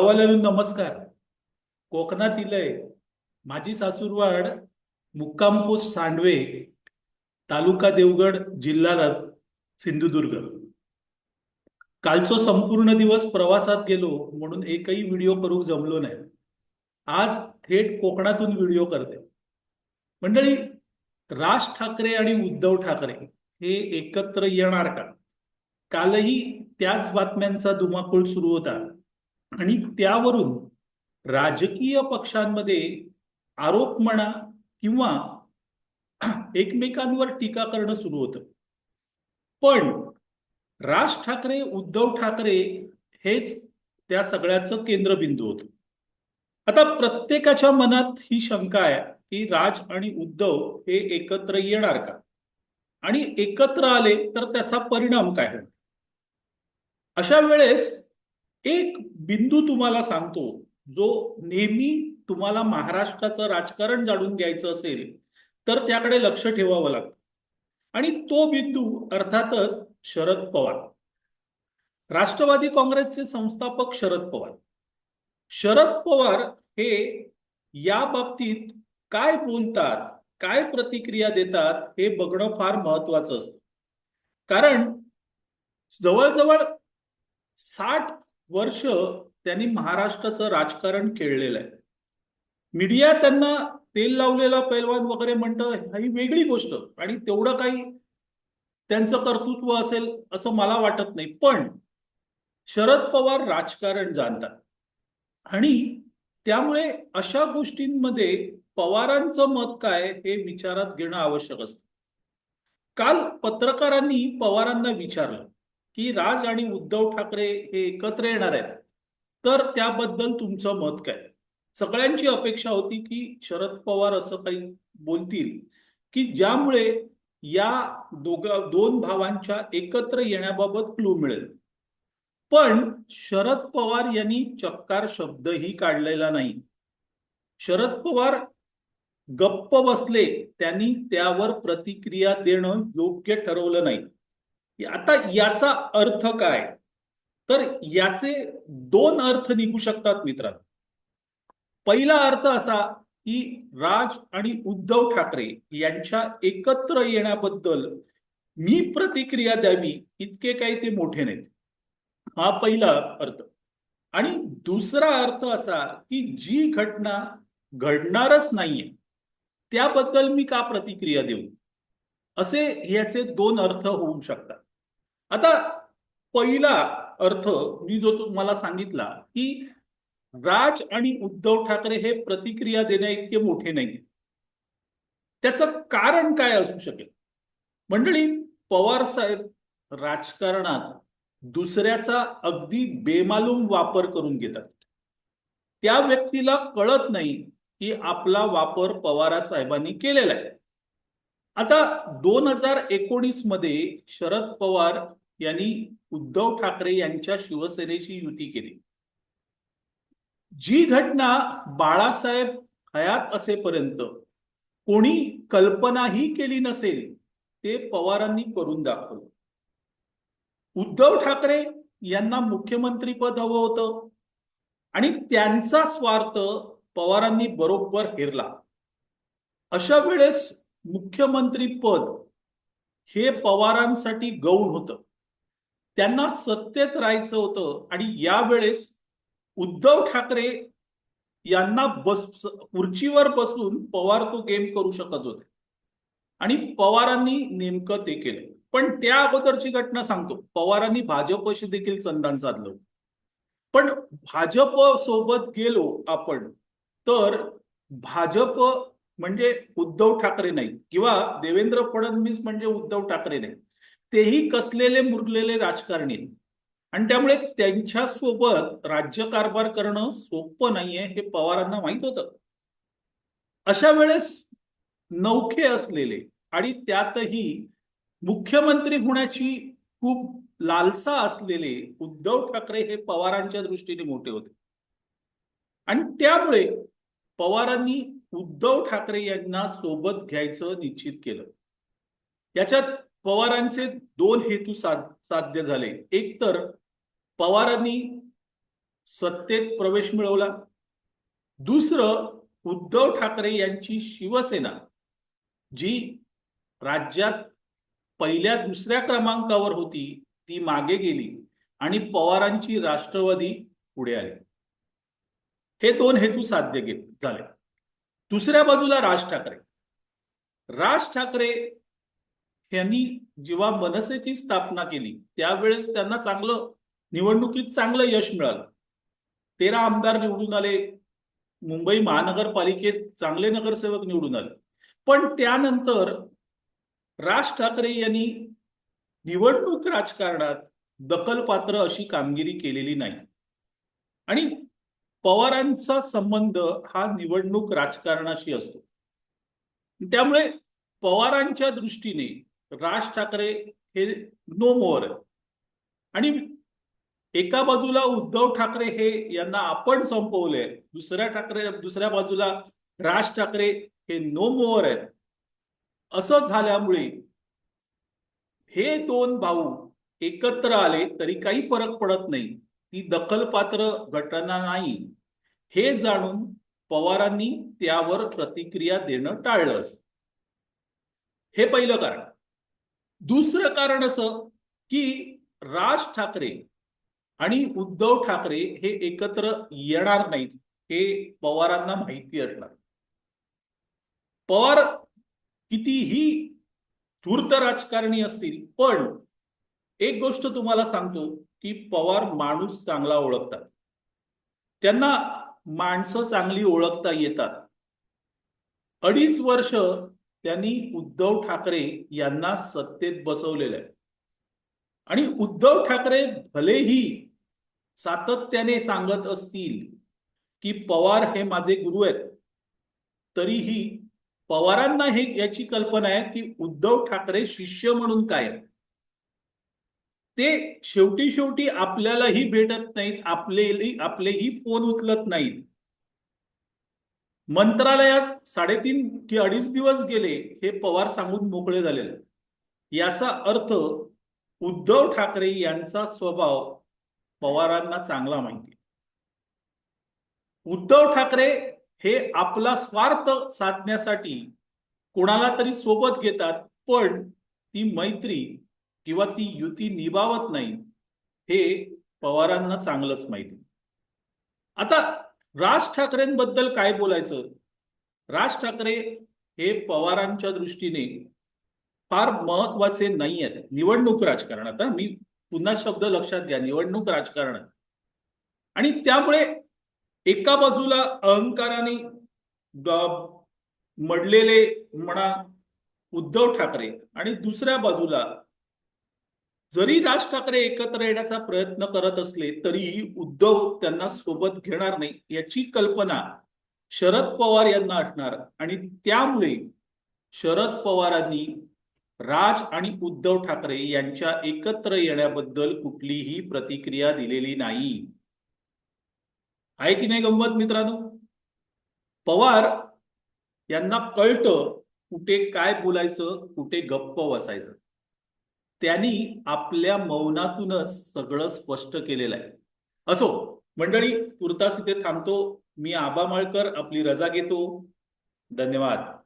गावाला नमस्कार. कोकणात आहे माझी सासूरवाड मुक्काम पोस्ट सांडवे तालुका देवगड जिल्हा सिंधुदुर्ग. कालचो संपूर्ण दिवस प्रवासात गेलो म्हणून एकही व्हिडिओ करू जमलो नाही. आज थेट कोकणातून व्हिडिओ करते. मंडळी राज ठाकरे आणि उद्धव ठाकरे हे एकत्र येणार का? कालही त्याच बातम्यांचा धुमाकूळ सुरू होता. आणि त्यावरून राजकीय पक्षांमध्ये आरोप म्हणा किंवा एकमेकांवर टीका करणं सुरू होतं. पण राज ठाकरे उद्धव ठाकरे हेच त्या सगळ्याचं केंद्रबिंदू होतं. आता प्रत्येकाच्या मनात ही शंका आहे की राज आणि उद्धव हे एकत्र येणार का? आणि एकत्र आले तर त्याचा परिणाम काय होईल? अशा वेळेस एक बिंदू तुम्हाला सांगतो जो नेहमी तुम्हाला महाराष्ट्राचं राजकारण जाणून घ्यायचं असेल तर त्याकडे लक्ष ठेवावं लागतं. आणि तो बिंदू अर्थातच शरद पवार. राष्ट्रवादी काँग्रेसचे संस्थापक शरद पवार. शरद पवार हे या बाबतीत काय बोलतात काय प्रतिक्रिया देतात हे बघणं फार महत्वाचं असतं. कारण जवळजवळ साठ वर्ष त्यांनी महाराष्ट्राचं राजकारण खेळलेलं आहे. मीडिया त्यांना तेल लावलेला पैलवान वगैरे म्हणतं ही वेगळी गोष्ट. आणि तेवढं काही त्यांचं कर्तृत्व असेल असं मला वाटत नाही. पण शरद पवार राजकारण जाणतात. आणि त्यामुळे अशा गोष्टींमध्ये पवारांचं मत काय हे विचारात घेणं आवश्यक असतं. काल पत्रकारांनी पवारांना विचारलं. की राज आणि उद्धव ठाकरे हे एकत्र येणार आहेत. तर त्याबद्दल तुमचं मत काय? सगळ्यांची अपेक्षा होती की शरद पवार असं काही बोलतील की ज्यामुळे या दोघा दोन भावांच्या एकत्र येण्याबाबत क्लू मिळेल. पण शरद पवार यांनी चक्कार शब्दही काढलेला नाही. शरद पवार गप्प बसले त्यांनी त्यावर प्रतिक्रिया देणं योग्य ठरवलं नाही. आता याचा अर्थ काय? तर याचे दोन अर्थ निघू शकतात मित्रांनो. पहिला अर्थ असा की राज आणि उद्धव ठाकरे यांच्या एकत्र येण्याबद्दल मी प्रतिक्रिया द्यावी इतके काही ते मोठे नाहीत. हा पहिला अर्थ. आणि दुसरा अर्थ असा की जी घटना घडणारच नाहीये त्याबद्दल मी का प्रतिक्रिया देऊ? असे याचे दोन अर्थ होऊ शकतात. आता पहिला अर्थ मी जो तुम्हाला सांगितला की राज आणि उद्धव ठाकरे हे प्रतिक्रिया देण्या इतके मोठे नाही त्याचं कारण काय असू शकेल? मंडळी पवार साहेब राजकारणात दुसऱ्याचा अगदी बेमालूम वापर करून घेतात. त्या व्यक्तीला कळत नाही की आपला वापर पवारा साहेबांनी केलेला आहे. आता दोन हजार एकोणीसमध्ये शरद पवार यांनी उद्धव ठाकरे यांच्या शिवसेनेशी युती केली. जी घटना बाळासाहेब हयात असेपर्यंत कोणी कल्पनाही केली नसेल ते पवारांनी करून दाखवलं. उद्धव ठाकरे यांना मुख्यमंत्री पद हवं होतं आणि त्यांचा स्वार्थ पवारांनी बरोबर हेरला. अशा वेळेस मुख्यमंत्री पद हे पवारांसाठी गौण होतं. त्यांना सत्तेत राहायचं होतं आणि यावेळेस उद्धव ठाकरे यांना बस खुर्चीवर बसून पवार तो गेम करू शकत होते. आणि पवारांनी नेमकं ते केलं. पण त्या अगोदरची घटना सांगतो. पवारांनी भाजपशी देखील संधान साधलं. पण भाजप सोबत गेलो आपण तर भाजप म्हणजे उद्धव ठाकरे नाही किंवा देवेंद्र फडणवीस म्हणजे उद्धव ठाकरे नाही तेही कसलेले मुरलेले राजकारणी. आणि त्यामुळे त्यांच्यासोबत राज्यकारभार करणं सोपं नाहीये हे पवारांना माहीत होतं. अशा वेळेस नौखे असलेले आणि त्यातही मुख्यमंत्री होण्याची खूप लालसा असलेले उद्धव ठाकरे हे पवारांच्या दृष्टीने मोठे होते. आणि त्यामुळे पवारांनी उद्धव ठाकरे यांना सोबत घ्यायचं निश्चित केलं. याच्यात पवारांचे दोन हेतू साध साध्य झाले. एक तर पवारांनी सत्तेत प्रवेश मिळवला. दुसरं उद्धव ठाकरे यांची शिवसेना जी राज्यात पहिल्या दुसऱ्या क्रमांकावर होती ती मागे गेली आणि पवारांची राष्ट्रवादी पुढे आली. हे दोन हेतू साध्य झाले. दुसऱ्या बाजूला राज ठाकरे. राज ठाकरे यांनी जेव्हा मनसेची स्थापना केली त्यावेळेस त्यांना चांगलं निवडणुकीत चांगलं यश मिळालं. तेरा आमदार निवडून आले मुंबई महानगरपालिकेत चांगले नगरसेवक निवडून आले. पण त्यानंतर राज ठाकरे यांनी निवडणूक राजकारणात दखलपात्र अशी कामगिरी केलेली नाही. आणि पवारांचा संबंध हा निवडणूक राजकारणाशी असतो. त्यामुळे पवारांच्या दृष्टीने राज ठाकरे हे नो मोअर आणि एका बाजूला उद्धव ठाकरे हे यांना आपण संपवले दुसऱ्या ठाकरे दुसऱ्या बाजूला राज ठाकरे हे नो मोअर आहेत. असं झाल्यामुळे हे दोन भाऊ एकत्र आले तरी काही फरक पडत नाही. ती दखलपात्र घटना नाही. हे जाणून पवारांनी त्यावर प्रतिक्रिया देणं टाळलं हे पहिलं कारण. दुसरं कारण असं की राज ठाकरे आणि उद्धव ठाकरे हे एकत्र येणार नाहीत हे पवारांना माहिती असणार. पवार कितीही धूर्त राजकारणी असतील पण एक गोष्ट तुम्हाला सांगतो की पवार माणूस चांगला ओळखतात. त्यांना माणसं चांगली ओळखता येतात. अडीच वर्ष त्यांनी उद्धव ठाकरे यांना सत्तेत बसवलेलं आहे आणि उद्धव ठाकरे भलेही सातत्याने सांगत असतील की पवार हे माझे गुरु आहेत तरीही पवारांना हे याची कल्पना आहे की उद्धव ठाकरे शिष्य म्हणून काय आहेत. ते शेवटी शेवटी आपल्यालाही भेटत नाहीत आपले आपलेही फोन उचलत नाहीत मंत्रालयात साडेतीन कि अडीच दिवस गेले हे पवार सांगून मोकळे झालेले. याचा अर्थ उद्धव ठाकरे यांचा स्वभाव पवारांना चांगला माहिती. उद्धव ठाकरे हे आपला स्वार्थ साधण्यासाठी कोणाला तरी सोबत घेतात पण ती मैत्री किंवा ती युती निभावत नाही हे पवारांना चांगलंच माहिती. आता राज ठाकरेंबद्दल काय बोलायचं? राज ठाकरे हे पवारांच्या दृष्टीने फार महत्त्वाचे नाही आहेत निवडणूक राजकारणात मी पुन्हा शब्द लक्षात घ्या. निवडणूक राजकारणात आणि त्यामुळे एका बाजूला अहंकाराने मडलेले म्हणा उद्धव ठाकरे आणि दुसऱ्या बाजूला जरी राज ठाकरे एकत्र येण्याचा प्रयत्न करत असले तरीही उद्धव त्यांना सोबत घेणार नाही याची कल्पना शरद पवार यांना असणार. आणि त्यामुळे शरद पवारांनी राज आणि उद्धव ठाकरे यांच्या एकत्र येण्याबद्दल कुठलीही प्रतिक्रिया दिलेली नाही. आहे की नाही गंमत मित्रांनो? पवार यांना कळतं कुठे काय बोलायचं कुठे गप्प बसायचं. त्यांनी आपल्या मौनातूनच सगळं स्पष्ट केलेलं आहे. असो मंडळी तुर्तास इथे थांबतो. मी आबा माळकर आपली रजा घेतो. धन्यवाद.